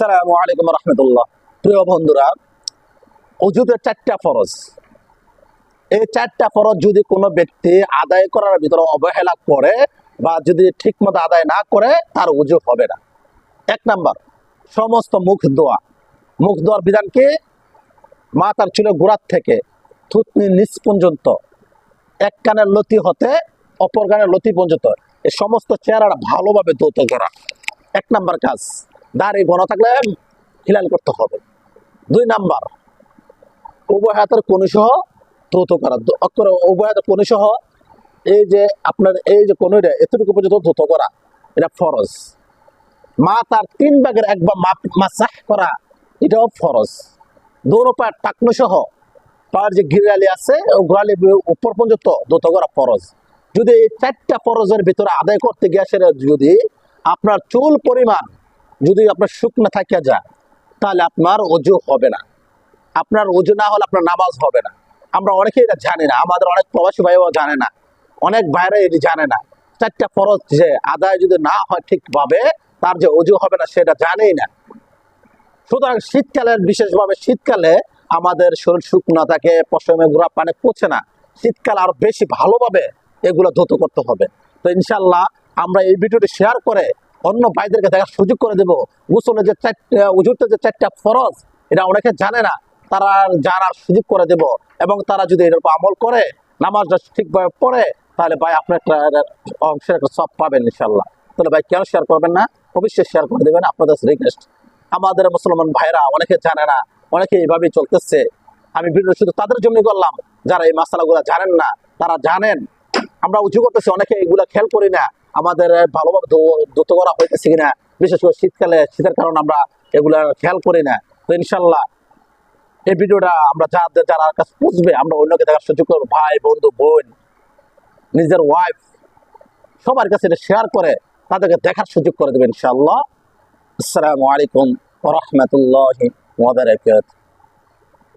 আসসালামু আলাইকুম রহমতুল্লাহ। প্রিয় বন্ধুরা চারটা ফরজ। এই চারটা ফরজ যদি কোনো ব্যক্তি আদায় করার ভিতরে অবহেলা করে বা যদি ঠিকমতো আদায় না করে, তার উজু হবে না। এক নাম্বার, সমস্ত মুখ দোয়া মুখ দোয়ার চুলে গোড়ার থেকে থুতনি নিচ পর্যন্ত, এক কানের লতি হতে অপর কানের লতি পর্যন্ত। এই সমস্ত চেহারাটা ভালোভাবে ধৌত করা। এক নাম্বার কাজ দাড়ি ঘন থাকলে হিলাল করতে হবে। দুই নাম্বার উভয় হাতের কনি সহ ধৌত করা অক্ষরে উভয় হাতের কনি সহ এই যে আপনার এই যে কনিটা এতটুকু পর্যন্ত ধৌত করা, এটা ফরজ। মা তার তিন ভাগের এক বা মাসাহ করা, এটাও ফরজ। দৌড় পায়ের টাকনো সহ পায়ের যে গিরালি আছে, ও গোড়ালি উপর পর্যন্ত ধৌত করা ফরজ। যদি এই চারটা ফরজের ভিতরে আদায় করতে গিয়ে সেটা যদি আপনার চুল পরিমাণ যদি আপনার শুকনো থাকিয়া যায় তাহলে আপনার অজু হবে না। আপনার অজু না হলে আপনার নামাজ হবে না। আমরা অনেকেই এটা জানি না, আমাদের অনেক প্রবাসী ভাইও জানে না, অনেক বাইরে এটি জানে না। চারটা ফরজ যে আদায় যদি না হয় ঠিকভাবে, তার যে অজু হবে না সেটা জানেই না। সুতরাং শীতকালের বিশেষভাবে শীতকালে আমাদের শরীর শুকনো থাকে, পশমে গুড়া পানে পচে না। শীতকাল আরও বেশি ভালোভাবে এগুলো ধুত করতে হবে। তো ইনশাল্লাহ আমরা এই ভিডিওটি শেয়ার করে অন্য ভাইদেরকে দেখার সুযোগ করে দেব। গোসলে যে চারটা, উজুরতে যে চারটা ফরজ, এটা অনেকে জানে না। তারা জানার সুযোগ করে দেব। এবং তারা যদি এর উপর আমল করে, নামাজটা ঠিকভাবে পড়ে, তাহলে ভাই আপনি একটা অংশের একটা সব পাবেন ইনশাল্লাহ তাহলে ভাই কেন শেয়ার করবেন না? অবশ্যই শেয়ার করে দেবেন আপনাদের রিকোয়েস্ট আমাদের মুসলমান ভাইরা অনেকে জানে না, অনেকে এইভাবেই চলতেছে। আমি ভিডিও শুধু তাদের জন্য করলাম। যারা এই মশালাগুলো জানেন না, তারা জানেন। আমরা উঁচু করতেছি, অনেকে এগুলা খেয়াল করি না। আমাদের ভালোভাবে দ্রুত করা হইতেছে কিনা, বিশেষ করে শীতকালে, শীতের কারণে আমরা এগুলা খেয়াল করি না। তো ইনশাল্লাহ এই ভিডিওটা আমরা যাদের যারা কাছে বুঝবে আমরা অন্যকে দেখার সুযোগ করব। ভাই, বন্ধু, বোন, নিজের ওয়াইফ সবার কাছে এটা শেয়ার করে তাদেরকে দেখার সুযোগ করে দেবেন ইনশাআল্লাহ আসসালামু আলাইকুম রাহমাতুল্লাহি ওয়া বারাকাতুহু।